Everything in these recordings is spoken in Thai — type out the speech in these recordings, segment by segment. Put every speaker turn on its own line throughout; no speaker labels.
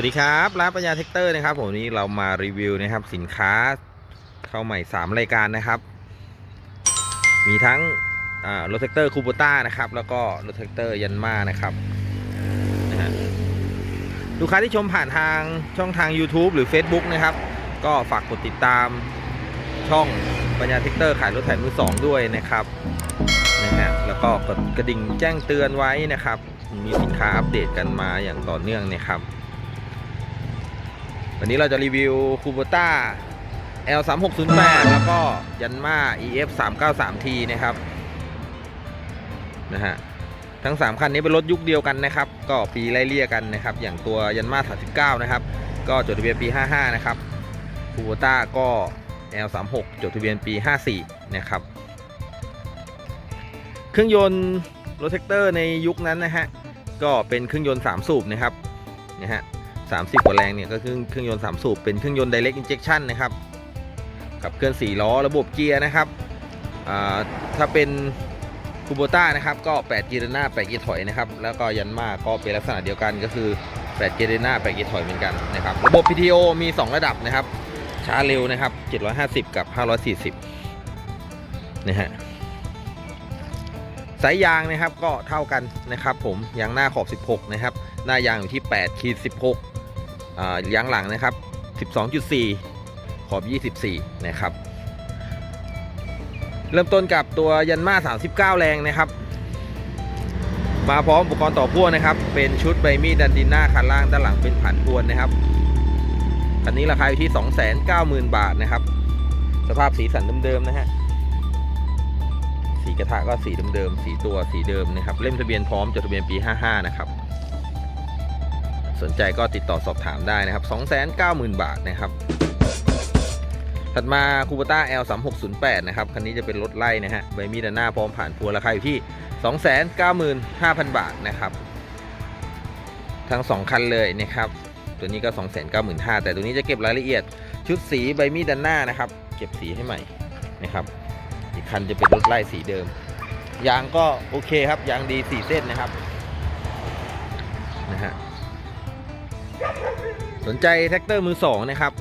วัสดีครับร้านปัญญาเทคเตอร์นะครับผมวันนี้เรามารีวิวนะครับสินค้าเข้าใหม่ 3 รายการนะครับ มีทั้งรถแท็กเตอร์คูโบต้านะครับ แล้วก็รถแท็กเตอร์ยันมานะครับลูกค้าที่ชมผ่านทางช่องทาง YouTube หรือ Facebook นะครับ ก็ฝากกดติดตามช่องปัญญาเทคเตอร์ขายรถไถมือสองด้วยนะครับนะฮะแล้วก็กดกระดิ่งแจ้งเตือนไว้นะครับ มีสินค้าอัปเดตกันมาอย่างต่อเนื่องนะครับ วันนี้เราจะรีวิวคูโบต้า L 3 6 0 8 แล้วก็ยันมา EF 3 9 3 T นะครับนะฮะทั้ง 3 คันนี้เป็นรถยุคเดียวกันนะครับ ก็ปีไล่เลี่ยกันนะครับ อย่างตัวยันมา 39 นะครับ ก็จดทะเบียนปี 55 นะครับคูโบต้าก็ L 3 6 จดทะเบียนปี 54 นะครับ เครื่องยนต์รถแท็กเตอร์ในยุคนั้นนะฮะก็เป็นเครื่องยนต์ 3 สูบนะครับนะฮะ 30 กว่าแรงเนี่ยก็คือเครื่องยนต์3สูบเป็นเครื่องยนต์ direct injection นะครับขับเคลื่อน4ล้อระบบเกียร์นะครับถ้าเป็นคูโบต้านะครับก็ 8 เกียร์หน้า 8 เกียร์ถอยนะครับแล้วก็ยันมาก็เป็นลักษณะเดียวกันก็คือ 8 เกียร์หน้า 8 เกียร์ถอยเหมือนกันนะครับระบบ PTO มี 2 ระดับนะครับช้าเร็วนะครับ 750 กับ 540นะฮะสายยางนะครับก็เท่ากันนะครับผมยางหน้าขอบ 16 นะครับ หน้ายางอยู่ที่8ขีด16 ยางหลังนะครับ 12.4 ขอบ 24 นะครับ เริ่มต้นกับตัวยันมา 39 แรงนะครับ มาพร้อมอุปกรณ์ต่อพ่วงนะครับ เป็นชุดใบมีดดันดินหน้าคันล่างด้านหลังเป็นผ่านพวนนะครับคันนี้ราคาอยู่ที่ 290,000 บาทนะครับ สภาพสีสันเดิมๆนะฮะสีกระทะก็สีเดิมๆสีตัวสีเดิมนะครับ เล่มทะเบียนพร้อมจดทะเบียนปี 55 นะครับ สนใจก็ติดต่อสอบถามได้นะครับ 290,000 บาทนะครับ ถัดมาคูปต้า L 3 6 0 8 นะครับ คันนี้จะเป็นรถไล่นะฮะใบมีดด้านหน้าพร้อมผ่านพวราคาอยู่ที่ 295,000 บาทนะครับ ทั้ง 2 คันเลยนะครับ ตัวนี้ก็ 295,000แต่ตัวนี้จะเก็บรายละเอียดชุดสีใบมีดด้านหน้านะครับ เก็บสีให้ใหม่นะครับ อีกคันจะเป็นรถไล่สีเดิม ยางก็โอเคครับ ยางดีสี่เส้นนะครับนะฮะ สนใจแท็กเตอร์มือสองนะครับ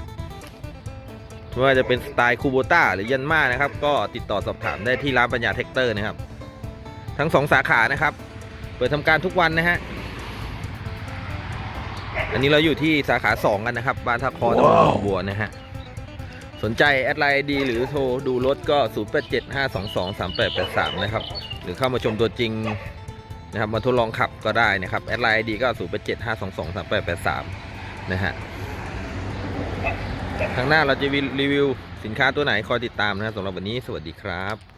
ไม่ว่าจะเป็นสไตล์คูโบต้าหรือยันมานะครับ ก็ติดต่อสอบถามได้ที่ร้านปัญญาแท็กเตอร์นะครับ ทั้งสองสาขานะครับ เปิดทำการทุกวันนะฮะอันนี้เราอยู่ที่สาขา2กันนะครับบ้านท่าคอตำบลหนองบัวนะฮะสนใจแอดไลน์ดีหรือโทรดูรถก็ 0875223883 นะครับ หรือเข้ามาชมตัวจริงนะครับมาทดลองขับก็ได้นะครับ แอดไลน์ดีก็ 0875223883 นะฮะครั้งหน้าเราจะรีวิวสินค้าตัวไหนคอยติดตามนะครับสำหรับวันนี้สวัสดีครับ